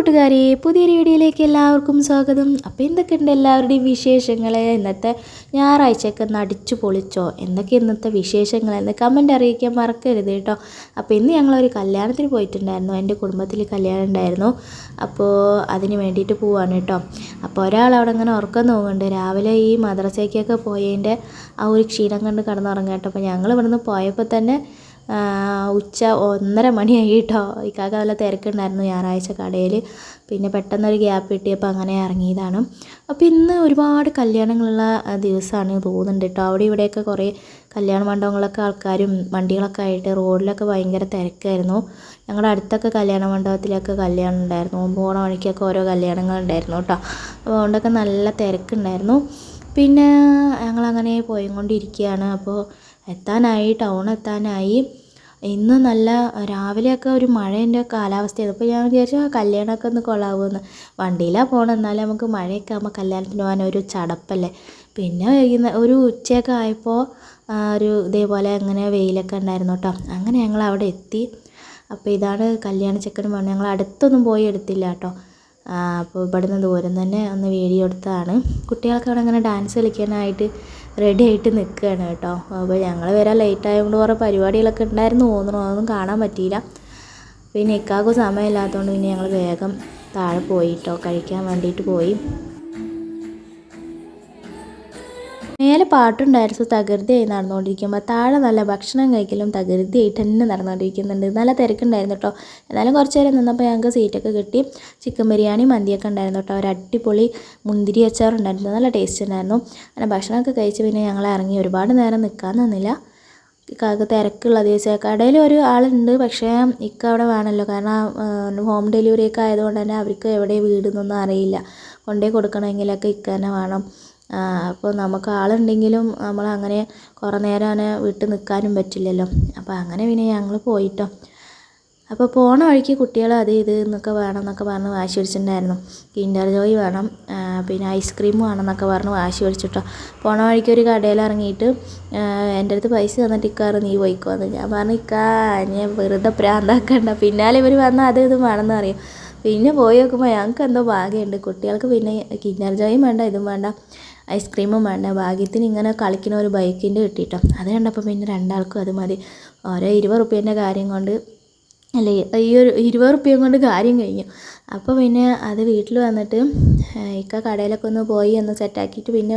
കൂട്ടുകാരെ പുതിയൊരു വീഡിയോയിലേക്ക് എല്ലാവർക്കും സ്വാഗതം. അപ്പോൾ എന്തൊക്കെയുണ്ട് എല്ലാവരുടെയും വിശേഷങ്ങൾ? ഇന്നത്തെ ഞായറാഴ്ചയൊക്കെ ഒന്ന് അടിച്ചു പൊളിച്ചോ? എന്തൊക്കെ ഇന്നത്തെ വിശേഷങ്ങൾ? എന്ന് കമന്റ് അറിയിക്കാൻ മറക്കരുത് കേട്ടോ. അപ്പോൾ ഇന്ന് ഞങ്ങളൊരു കല്യാണത്തിന് പോയിട്ടുണ്ടായിരുന്നു. എന്റെ കുടുംബത്തിൽ കല്യാണം ഉണ്ടായിരുന്നു. അപ്പോൾ അതിന് വേണ്ടിയിട്ട് പോവാണ് കേട്ടോ. അപ്പോൾ ഒരാൾ അവിടെ അങ്ങനെ ഉറക്കം നോക്കുന്നുണ്ട് രാവിലെ ഈ മദ്രസയ്ക്കൊക്കെ പോയതിന്റെ ആ ഒരു ക്ഷീണം കണ്ട് കിടന്നുറങ്ങാം കേട്ടോ. അപ്പോൾ ഞങ്ങൾ ഇവിടുന്ന് പോയപ്പോൾ തന്നെ ഉച്ച ഒന്നര മണിയായി കേട്ടോ ഇക്കാക്ക നല്ല തിരക്കുണ്ടായിരുന്നു ഞായറാഴ്ച കടയിൽ പിന്നെ പെട്ടെന്നൊരു ഗ്യാപ്പ് കിട്ടിയപ്പോൾ അങ്ങനെ ഇറങ്ങിയതാണ്. അപ്പോൾ ഇന്ന് ഒരുപാട് കല്യാണങ്ങളുള്ള ദിവസമാണ് തോന്നുന്നുണ്ട് കേട്ടോ അവിടെ ഇവിടെയൊക്കെ കുറേ കല്യാണ മണ്ഡപങ്ങളൊക്കെ ആൾക്കാരും വണ്ടികളൊക്കെ ആയിട്ട് റോഡിലൊക്കെ ഭയങ്കര തിരക്കായിരുന്നു. ഞങ്ങളുടെ അടുത്തൊക്കെ കല്യാണ മണ്ഡപത്തിലൊക്കെ കല്യാണം ഉണ്ടായിരുന്നു. പോണ വഴിക്കൊക്കെ ഓരോ കല്യാണങ്ങൾ ഉണ്ടായിരുന്നു കേട്ടോ അപ്പോൾ അതുകൊണ്ടൊക്കെ നല്ല തിരക്കുണ്ടായിരുന്നു. പിന്നെ ഞങ്ങളങ്ങനെ പോയിക്കൊണ്ടിരിക്കുകയാണ് അപ്പോൾ എത്താനായി ടൗൺ എത്താനായി. ഇന്ന് നല്ല രാവിലെയൊക്കെ ഒരു മഴേന്റെ കാലാവസ്ഥയാണ് അപ്പോൾ ഞാൻ വിചാരിച്ചു കല്യാണമൊക്കെ ഒന്ന് കൊള്ളാവുമെന്ന് വണ്ടിയിലാണ് പോകണം എന്നാലും നമുക്ക് മഴയൊക്കെ ആകുമ്പോൾ കല്യാണത്തിന് പോകാൻ ഒരു ചടപ്പല്ലേ? പിന്നെ വൈകുന്ന ഒരു ഉച്ചയൊക്കെ ആയപ്പോൾ ഒരു ഇതേപോലെ അങ്ങനെ വെയിലൊക്കെ ഉണ്ടായിരുന്നു കേട്ടോ അങ്ങനെ ഞങ്ങൾ അവിടെ എത്തി. അപ്പോൾ ഇതാണ് കല്യാണ ചെക്കനും പറഞ്ഞു ഞങ്ങൾ അടുത്തൊന്നും പോയി എടുത്തില്ല കേട്ടോ അപ്പോൾ ഇവിടുന്ന് ദൂരം തന്നെ ഒന്ന് വീഡിയോ എടുത്തതാണ്. കുട്ടികൾക്ക് അവിടെ അങ്ങനെ ഡാൻസ് കളിക്കാനായിട്ട് റെഡി ആയിട്ട് നിൽക്കുകയാണ് കേട്ടോ. അപ്പോൾ ഞങ്ങൾ വരാൻ ലേറ്റ് ആയതുകൊണ്ട് കുറേ പരിപാടികളൊക്കെ ഉണ്ടായിരുന്നു. തോന്നുന്നു അതൊന്നും കാണാൻ പറ്റിയില്ല. പിന്നെ ഇക്കാക്കും സമയമില്ലാത്തതുകൊണ്ട് പിന്നെ ഞങ്ങൾ വേഗം താഴെ പോയി കേട്ടോ. കഴിക്കാൻ വേണ്ടിയിട്ട് പോയി. മേലെ പാട്ടുണ്ടായിരുന്നു തകൃതിയായി നടന്നുകൊണ്ടിരിക്കുമ്പോൾ താഴെ നല്ല ഭക്ഷണം കഴിക്കലും തകൃതിയായിട്ട് തന്നെ നടന്നുകൊണ്ടിരിക്കുന്നുണ്ട്. നല്ല തിരക്കുണ്ടായിരുന്നു കേട്ടോ എന്നാലും കുറച്ച് നേരം നിന്നപ്പോൾ ഞങ്ങൾക്ക് സീറ്റൊക്കെ കിട്ടി. ചിക്കൻ ബിരിയാണി മന്തിയൊക്കെ ഉണ്ടായിരുന്നു കേട്ടോ ഒരു അടിപൊളി മുന്തിരി അച്ചാറുണ്ടായിരുന്നു. നല്ല ടേസ്റ്റ് ഉണ്ടായിരുന്നു. അങ്ങനെ ഭക്ഷണമൊക്കെ കഴിച്ച് പിന്നെ ഞങ്ങൾ ഇറങ്ങി. ഒരുപാട് നേരം നിൽക്കാൻ നിന്നില്ല. ഇക്കാക്ക് തിരക്കുള്ള ദിവസം. കടയിൽ ഒരു ആളുണ്ട്. പക്ഷേ ഇക്ക അവിടെ വേണമല്ലോ കാരണം ഹോം ഡെലിവറി ഒക്കെ ആയതുകൊണ്ട് തന്നെ അവർക്ക് എവിടെ വീട് എന്നൊന്നും അറിയില്ല. കൊണ്ടേ കൊടുക്കണമെങ്കിലൊക്കെ ഇക്ക തന്നെ വേണം. അപ്പോൾ നമുക്ക് ആളുണ്ടെങ്കിലും നമ്മൾ അങ്ങനെ കുറേ നേരം അങ്ങനെ വിട്ട് നിൽക്കാനും പറ്റില്ലല്ലോ. അപ്പോൾ അങ്ങനെ പിന്നെ ഞങ്ങൾ പോയിട്ടോ. അപ്പോൾ പോണ വഴിക്ക് കുട്ടികൾ അത് ഇത് എന്നൊക്കെ വേണം എന്നൊക്കെ പറഞ്ഞ് വാശി പിടിച്ചിട്ടുണ്ടായിരുന്നു. കിൻഡർ ജോയ് വേണം പിന്നെ ഐസ്ക്രീം വേണം എന്നൊക്കെ പറഞ്ഞ് വാശി പിടിച്ചിട്ടോ. പോണ വഴിക്ക് ഒരു കടയിൽ ഇറങ്ങിയിട്ട് എന്റെ അടുത്ത് പൈസ തന്നിട്ട് ഇക്കാറ് നീ പോയിക്കോ എന്ന്. ഞാൻ പറഞ്ഞു ഇക്കാ ഞാൻ വെറുതെ പ്രാന്താക്കണ്ട. പിന്നാലെ ഇവർ വന്നാൽ അത് ഇത് വേണമെന്ന് അറിയും പിന്നെ പോയി നോക്കുമ്പോൾ ഞങ്ങൾക്ക് എന്തോ ഭാഗ്യമുണ്ട് കുട്ടികൾക്ക് പിന്നെ കിന്നർ ജോയും വേണ്ട ഇതും വേണ്ട ഐസ്ക്രീമും വേണ്ട. ഭാഗ്യത്തിന് ഇങ്ങനെ കളിക്കുന്ന ഒരു ബൈക്കിന്റെ കിട്ടിയിട്ടോ അത് കണ്ടപ്പോൾ പിന്നെ രണ്ടാൾക്കും അത് മതി. ഓരോ ഇരുപത് റുപ്യേന്റെ കാര്യം കൊണ്ട് അല്ലേ ഈ ഒരു ഇരുപത് റുപ്യം കൊണ്ട് കാര്യം കഴിഞ്ഞു. അപ്പോൾ പിന്നെ അത് വീട്ടിൽ വന്നിട്ട് ഇക്ക കടയിലൊക്കെ ഒന്ന് പോയി ഒന്ന് സെറ്റാക്കിയിട്ട് പിന്നെ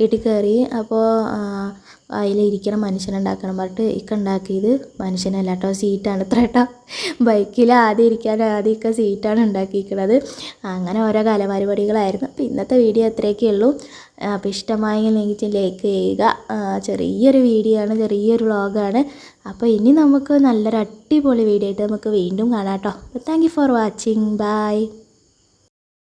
വീട്ടിൽ കയറി അപ്പോൾ അതിലിരിക്കണ മനുഷ്യനുണ്ടാക്കണം പറഞ്ഞിട്ട് ഇക്ക ഉണ്ടാക്കിയത് മനുഷ്യനല്ല കേട്ടോ സീറ്റാണ് ഇത്ര കേട്ടോ. ബൈക്കിൽ ആദ്യം ഇരിക്കാൻ ആദ്യം ഇക്ക സീറ്റാണ് ഉണ്ടാക്കിയിരിക്കുന്നത് അങ്ങനെ ഓരോ കലപരിപാടികളായിരുന്നു അപ്പോൾ ഇന്നത്തെ വീഡിയോ അത്രയൊക്കെ ഉള്ളൂ. അപ്പോൾ ഇഷ്ടമായെങ്കിൽ ലൈക്ക് ചെയ്യുക. ചെറിയൊരു വീഡിയോ ആണ് ചെറിയൊരു വ്ളോഗാണ് അപ്പോൾ ഇനി നമുക്ക് നല്ലൊരു അടിപൊളി വീഡിയോ ആയിട്ട് നമുക്ക് വീണ്ടും കാണാം കേട്ടോ. Thank you for watching. Bye.